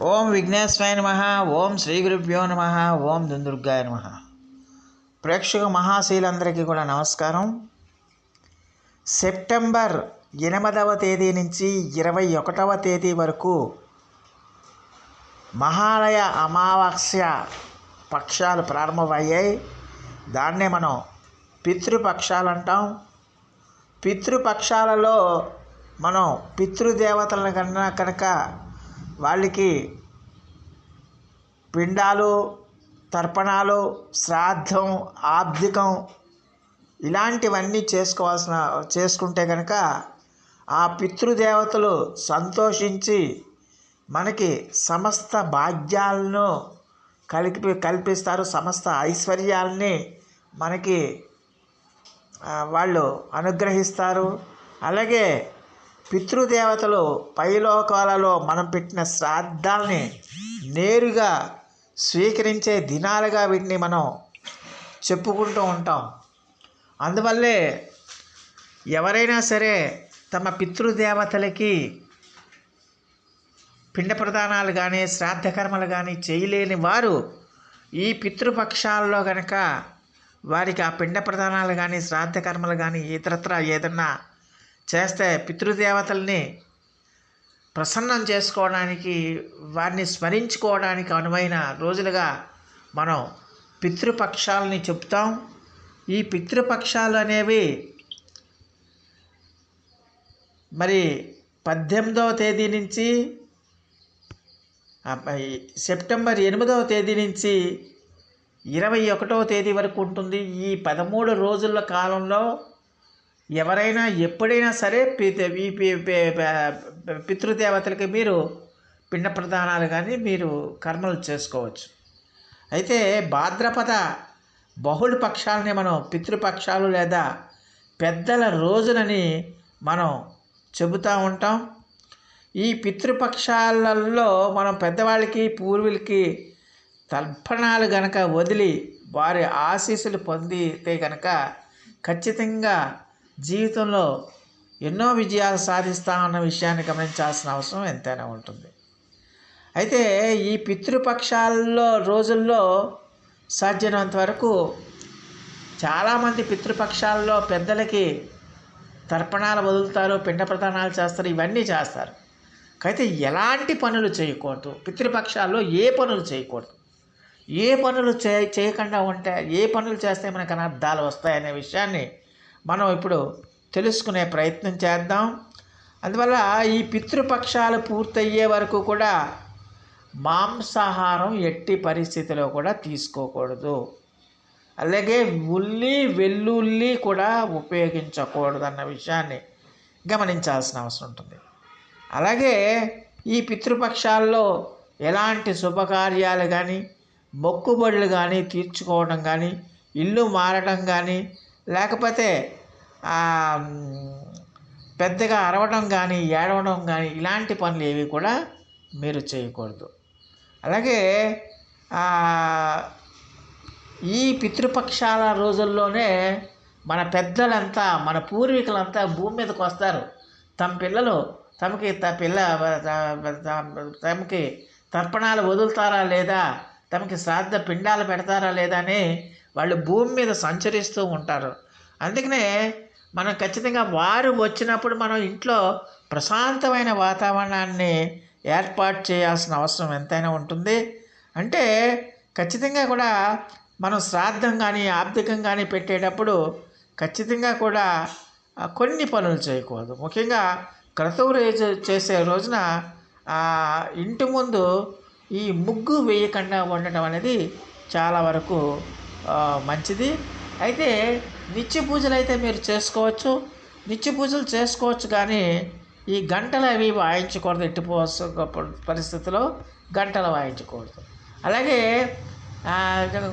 ఓం విఘ్నేశ్వరాయ నమ ఓం శ్రీ గురుభ్యో నమ ఓం దుందుర్గాయ నమ. ప్రేక్షక మహాశీలందరికీ కూడా నమస్కారం. సెప్టెంబర్ ఎనిమిదవ తేదీ నుంచి ఇరవై ఒకటవ తేదీ వరకు మహాలయ అమావాస్య పక్షాలు ప్రారంభమయ్యాయి. దాన్నే మనం పితృపక్షాలు అంటాం. పితృపక్షాలలో మనం పితృదేవతలను కన్నా కనుక వాళ్ళకి పిండాలు తర్పణాలు శ్రాద్ధం ఆబ్దికం ఇలాంటివన్నీ చేసుకోవాల్సిన చేసుకుంటే కనుక ఆ పితృదేవతలు సంతోషించి మనకి సమస్త భాగ్యాలను కలిపి కల్పిస్తారు సమస్త ఐశ్వర్యాలని మనకి వాళ్ళు అనుగ్రహిస్తారు. అలాగే పితృదేవతలు పైలోకాలలో మనం పెట్టిన శ్రాద్ధాలని నేరుగా స్వీకరించే దినాలుగా వీటిని మనం చెప్పుకుంటూ ఉంటాం. అందువల్లే ఎవరైనా సరే తమ పితృదేవతలకి పిండ ప్రదానాలు కానీ శ్రాద్ధకర్మలు కానీ చేయలేని వారు ఈ పితృపక్షాల్లో కనుక వారికి ఆ పిండ ప్రదానాలు కానీ శ్రాద్ధకర్మలు కానీ ఇతరత్ర ఏదన్నా చేస్తే పితృదేవతల్ని ప్రసన్నం చేసుకోవడానికి వారిని స్మరించుకోవడానికి అనువైన రోజులుగా మనం పితృపక్షాలని చెప్తాం ఈ పితృపక్షాలు అనేవి మరి పద్దెనిమిదవ తేదీ నుంచి సెప్టెంబర్ ఎనిమిదవ తేదీ నుంచి ఇరవై ఒకటవ తేదీ వరకు ఉంటుంది. ఈ పదమూడు రోజుల కాలంలో ఎవరైనా ఎప్పుడైనా సరే పిత- పి- పితృదేవతలకి మీరు పిండ ప్రదానాలు కానీ మీరు కర్మలు చేసుకోవచ్చు. అయితే భాద్రపద బహుళ పక్షాలని మనం పితృపక్షాలు లేదా పెద్దల రోజులని మనం చెబుతూ ఉంటాం. ఈ పితృపక్షాలలో మనం పెద్దవాళ్ళకి పూర్వులకి తర్పణాలు గనక వదిలి వారి ఆశీస్సులు పొందితే కనుక ఖచ్చితంగా జీవితంలో ఎన్నో విజయాలు సాధిస్తామన్న విషయాన్ని గమనించాల్సిన అవసరం ఎంతైనా ఉంటుంది. అయితే ఈ పితృపక్షాల్లో రోజుల్లో సాధ్యమైనంత వరకు చాలామంది పితృపక్షాల్లో పెద్దలకి తర్పణాలు వదులుతారు పిండ ప్రదానాలు చేస్తారు ఇవన్నీ చేస్తారు. అయితే ఎలాంటి పనులు చేయకూడదు? పితృపక్షాల్లో ఏ పనులు చేయకూడదు? ఏ పనులు చే చేయకుండా ఉంటే ఏ పనులు చేస్తే మనకు అనర్థాలు వస్తాయనే విషయాన్ని మనం ఇప్పుడు తెలుసుకునే ప్రయత్నం చేద్దాం. అందువల్ల ఈ పితృపక్షాలు పూర్తయ్యే వరకు కూడా మాంసాహారం ఎట్టి పరిస్థితిలో కూడా తీసుకోకూడదు. అలాగే ఉల్లి వెల్లుల్లి కూడా ఉపయోగించకూడదు అన్న విషయాన్ని గమనించాల్సిన అవసరం ఉంటుంది. అలాగే ఈ పితృపక్షాల్లో ఎలాంటి శుభకార్యాలు కానీ మొక్కుబడులు కానీ తీర్చుకోవడం కానీ ఇల్లు మారడం కానీ లేకపోతే పెద్దగా అరవడం కానీ ఏడవడం కానీ ఇలాంటి పనులు ఏవి కూడా మీరు చేయకూడదు. అలాగే ఈ పితృపక్షాల రోజుల్లోనే మన పెద్దలంతా మన పూర్వీకులంతా భూమి మీదకి వస్తారు. తమ పిల్లలు తమకి తమ పిల్ల తమకి తర్పణాలు వదులుతారా లేదా? తమకి శ్రాద్ధ పిండాలు పెడతారా లేదా అని వాళ్ళు భూమి మీద సంచరిస్తూ ఉంటారు. అందుకనే మనం ఖచ్చితంగా వారు వచ్చినప్పుడు మనం ఇంట్లో ప్రశాంతమైన వాతావరణాన్ని ఏర్పాటు చేయాల్సిన అవసరం ఎంతైనా ఉంటుంది. అంటే ఖచ్చితంగా కూడా మనం శ్రాద్ధం కానీ ఆర్థికం కానీ పెట్టేటప్పుడు ఖచ్చితంగా కూడా కొన్ని పనులు చేయకూడదు. ముఖ్యంగా క్రతువు రోజు చేసే రోజున ఆ, ఇంటి ముందు ఈ ముగ్గు వేయకుండా ఉండటం అనేది చాలా వరకు మంచిది. అయితే నిత్య పూజలు అయితే మీరు చేసుకోవచ్చు. నిత్య పూజలు చేసుకోవచ్చు కానీ ఈ గంటలు అవి వాయించకూడదు. ఎట్టి పరిస్థితిలో గంటలు వాయించకూడదు. అలాగే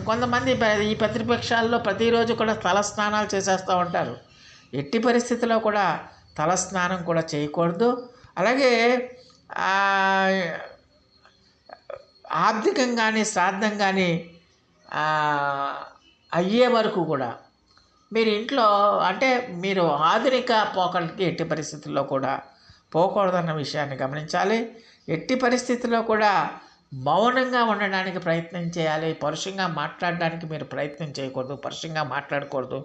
కొంతమంది ఈ పితృపక్షాల్లో ప్రతిరోజు కూడా తల స్నానాలు చేసేస్తూ ఉంటారు. ఎట్టి పరిస్థితిలో కూడా తల స్నానం కూడా చేయకూడదు. అలాగే ఆర్థికం కానీ శ్రాద్ధం కానీ అయ్యే వరకు కూడా. మీరు ఇంట్లో అంటే మీరు ఆధునిక పోకళ్ళకి ఎట్టి పరిస్థితుల్లో కూడా పోకూడదన్న విషయాన్ని గమనించాలి. ఎట్టి పరిస్థితుల్లో కూడా మౌనంగా ఉండడానికి ప్రయత్నం చేయాలి. పరుషంగా మాట్లాడడానికి మీరు ప్రయత్నం చేయకూడదు. పరుషంగా మాట్లాడకూడదు.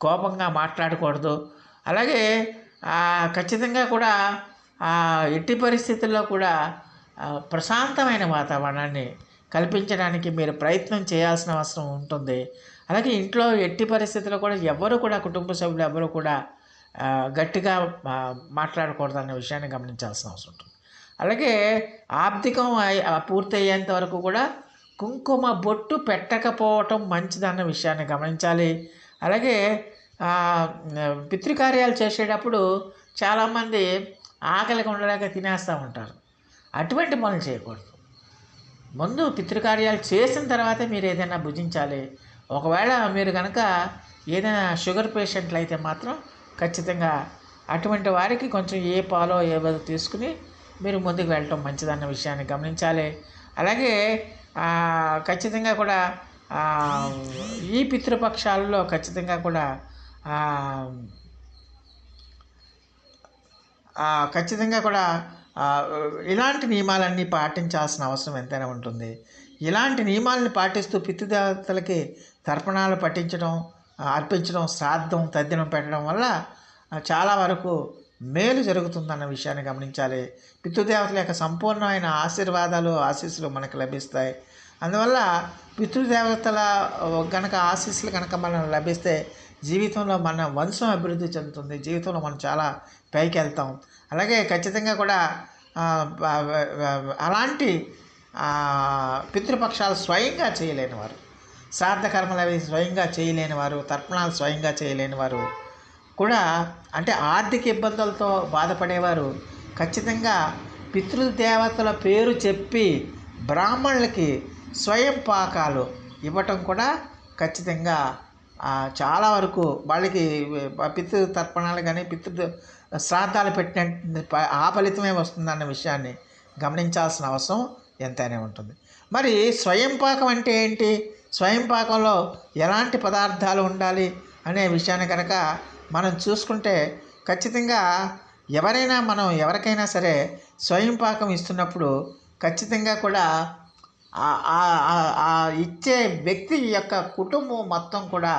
కోపంగా మాట్లాడకూడదు. అలాగే ఖచ్చితంగా కూడా ఎట్టి పరిస్థితుల్లో కూడా ప్రశాంతమైన వాతావరణాన్ని కల్పించడానికి మీరు ప్రయత్నం చేయాల్సిన అవసరం ఉంటుంది. అలాగే ఇంట్లో ఎట్టి పరిస్థితుల్లో కూడా ఎవరు కూడా కుటుంబ సభ్యులు ఎవరు కూడా గట్టిగా మాట్లాడకూడదు అన్న విషయాన్ని గమనించాల్సిన అవసరం ఉంటుంది. అలాగే ఆర్థికం అయి- పూర్తి అయ్యేంత వరకు కూడా కుంకుమ బొట్టు పెట్టకపోవటం మంచిదన్న విషయాన్ని గమనించాలి. అలాగే పితృకార్యాలు చేసేటప్పుడు చాలామంది ఆకలికి ఉండలేక తినేస్తూ ఉంటారు. అటువంటి పనులు చేయకూడదు. ముందు పితృకార్యాలు చేసిన తర్వాత మీరు ఏదైనా భుజించాలి. ఒకవేళ మీరు కనుక ఏదైనా షుగర్ పేషెంట్లు అయితే మాత్రం ఖచ్చితంగా అటువంటి వారికి కొంచెం ఏ పాలో ఏవో తీసుకుని మీరు ముందుకు వెళ్ళటం మంచిదన్న విషయాన్ని గమనించాలి. అలాగే ఖచ్చితంగా కూడా ఈ పితృపక్షాలలో ఖచ్చితంగా కూడా ఖచ్చితంగా కూడా ఇలాంటి నియమాలన్నీ పాటించాల్సిన అవసరం ఎంతైనా ఉంటుంది. ఇలాంటి నియమాలను పాటిస్తూ పితృదేవతలకి తర్పణాలు పట్టించడం అర్పించడం శ్రాద్ధం తద్దినం పెట్టడం వల్ల చాలా వరకు మేలు జరుగుతుందన్న విషయాన్ని గమనించాలి. పితృదేవతల యొక్క సంపూర్ణమైన ఆశీర్వాదాలు ఆశీస్సులు మనకు లభిస్తాయి. అందువల్ల పితృదేవతల గనక ఆశీస్సులు కనుక మనం లభిస్తే జీవితంలో మన వంశం అభివృద్ధి చెందుతుంది. జీవితంలో మనం చాలా పైకి వెళ్తాం. అలాగే ఖచ్చితంగా కూడా అలాంటి పితృపక్షాలు స్వయంగా చేయలేని వారు. శ్రాద్ధ కర్మలు అవి స్వయంగా చేయలేని వారు తర్పణాలు స్వయంగా చేయలేని వారు కూడా అంటే ఆర్థిక ఇబ్బందులతో బాధపడేవారు. ఖచ్చితంగా పితృదేవతల పేరు చెప్పి బ్రాహ్మణులకి స్వయం పాకాలు ఇవ్వటం కూడా ఖచ్చితంగా చాలా వరకు వాళ్ళకి పితృ తర్పణాలు కానీ పితృ శ్రాద్ధాలు పెట్టిన ఆ ఫలితమే వస్తుందన్న విషయాన్ని గమనించాల్సిన అవసరం ఎంతైనా ఉంటుంది. మరి స్వయం పాకం అంటే ఏంటి? స్వయం పాకంలో ఎలాంటి పదార్థాలు ఉండాలి అనే విషయాన్ని కనుక మనం చూసుకుంటే ఖచ్చితంగా ఎవరైనా మనం ఎవరికైనా సరే స్వయం పాకం ఇస్తున్నప్పుడు ఖచ్చితంగా కూడా ఆ- ఇచ్చే వ్యక్తి యొక్క కుటుంబం మొత్తం కూడా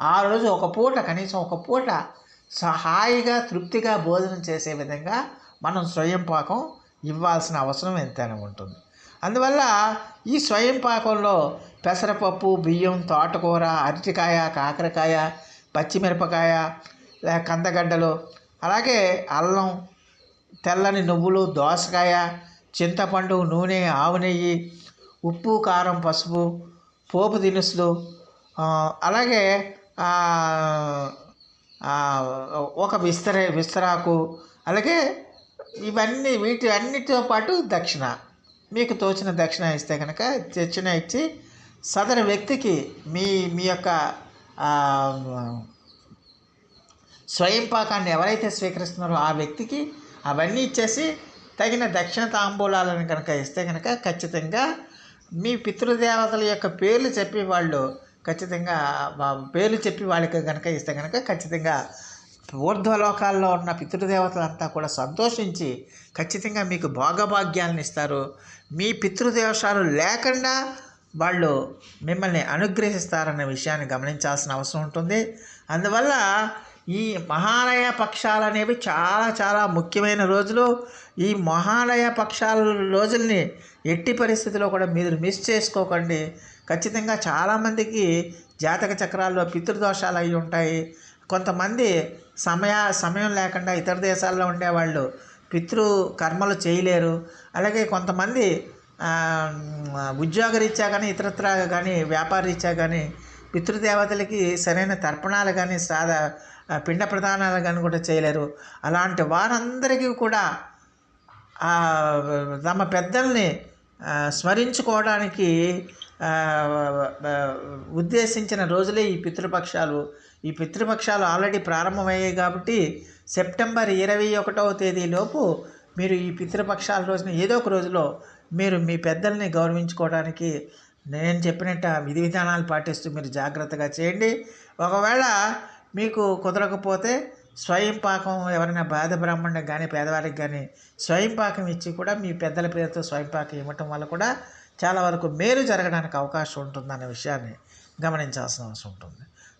ఆ రోజు ఒక పూట కనీసం ఒక పూట స- హాయిగా తృప్తిగా భోజనం చేసే విధంగా మనం స్వయం పాకం ఇవ్వాల్సిన అవసరం ఎంతైనా ఉంటుంది. అందువల్ల ఈ స్వయం పాకంలో పెసరపప్పు బియ్యం తోటకూర అరటికాయ కాకరకాయ పచ్చిమిరపకాయ కందగడ్డలు అలాగే అల్లం తెల్లని నువ్వులు దోసకాయ చింతపండు నూనె ఆవు నెయ్యి ఉప్పు కారం పసుపు పోపు దినుసులు అలాగే ఒక విస్తరే విస్తరాకు అలాగే ఇవన్నీ వీటి అన్నిటితో పాటు దక్షిణ. మీకు తోచిన దక్షిణ ఇస్తే కనుక దక్షిణ ఇచ్చి సదరు వ్యక్తికి మీ మీ యొక్క స్వయం పాకాన్ని ఎవరైతే స్వీకరిస్తున్నారో ఆ వ్యక్తికి అవన్నీ ఇచ్చేసి తగిన దక్షిణ తాంబూలాలను కనుక ఇస్తే కనుక ఖచ్చితంగా మీ పితృదేవతల యొక్క పేర్లు చెప్పి వాళ్ళు ఖచ్చితంగా పేర్లు చెప్పి వాళ్ళకి కనుక ఇస్తే కనుక ఖచ్చితంగా ఊర్ధ్వలోకాల్లో ఉన్న పితృదేవతలంతా కూడా సంతోషించి ఖచ్చితంగా మీకు భోగభాగ్యాలను ఇస్తారు. మీ పితృదేవశాలు లేకుండా వాళ్ళు మిమ్మల్ని అనుగ్రహిస్తారన్న విషయాన్ని గమనించాల్సిన అవసరం ఉంటుంది. అందువల్ల ఈ మహాలయ పక్షాలు అనేవి చాలా చాలా ముఖ్యమైన రోజులు. ఈ మహాలయ పక్షాల రోజుల్ని ఎట్టి పరిస్థితిలో కూడా మీరు మిస్ చేసుకోకండి. ఖచ్చితంగా చాలామందికి జాతక చక్రాల్లో పితృదోషాలు అయి ఉంటాయి. కొంతమంది సమయ సమయం లేకుండా ఇతర దేశాల్లో ఉండేవాళ్ళు పితృ కర్మలు చేయలేరు. అలాగే కొంతమంది ఉద్యోగరీత్యా కానీ ఇతరత్ర కానీ వ్యాపార రీత్యా కానీ పితృదేవతలకి సరైన తర్పణాలు కానీ సాధ పిండ ప్రదానాలు కానీ కూడా చేయలేరు. అలాంటి వారందరికీ కూడా తమ పెద్దల్ని స్మరించుకోవడానికి ఉద్దేశించిన రోజులే ఈ పితృపక్షాలు ఈ పితృపక్షాలు ఆల్రెడీ ప్రారంభమయ్యాయి కాబట్టి సెప్టెంబర్ ఇరవై ఒకటవ తేదీలోపు మీరు ఈ పితృపక్షాల రోజున ఏదో ఒక రోజులో మీరు మీ పెద్దల్ని గౌరవించుకోవడానికి నేను చెప్పినట్టు విధి విధానాలు పాటిస్తూ మీరు జాగ్రత్తగా చేయండి. ఒకవేళ మీకు కుదరకపోతే స్వయం పాకం ఎవరైనా బాధ బ్రాహ్మణునికి కానీ పేదవారికి కానీ స్వయం పాకం ఇచ్చి కూడా మీ పెద్దల పేరుతో స్వయం పాకం ఇవ్వటం వల్ల కూడా చాలా వరకు మేలు జరగడానికి అవకాశం ఉంటుందనే విషయాన్ని గమనించాల్సిన అవసరం ఉంటుంది.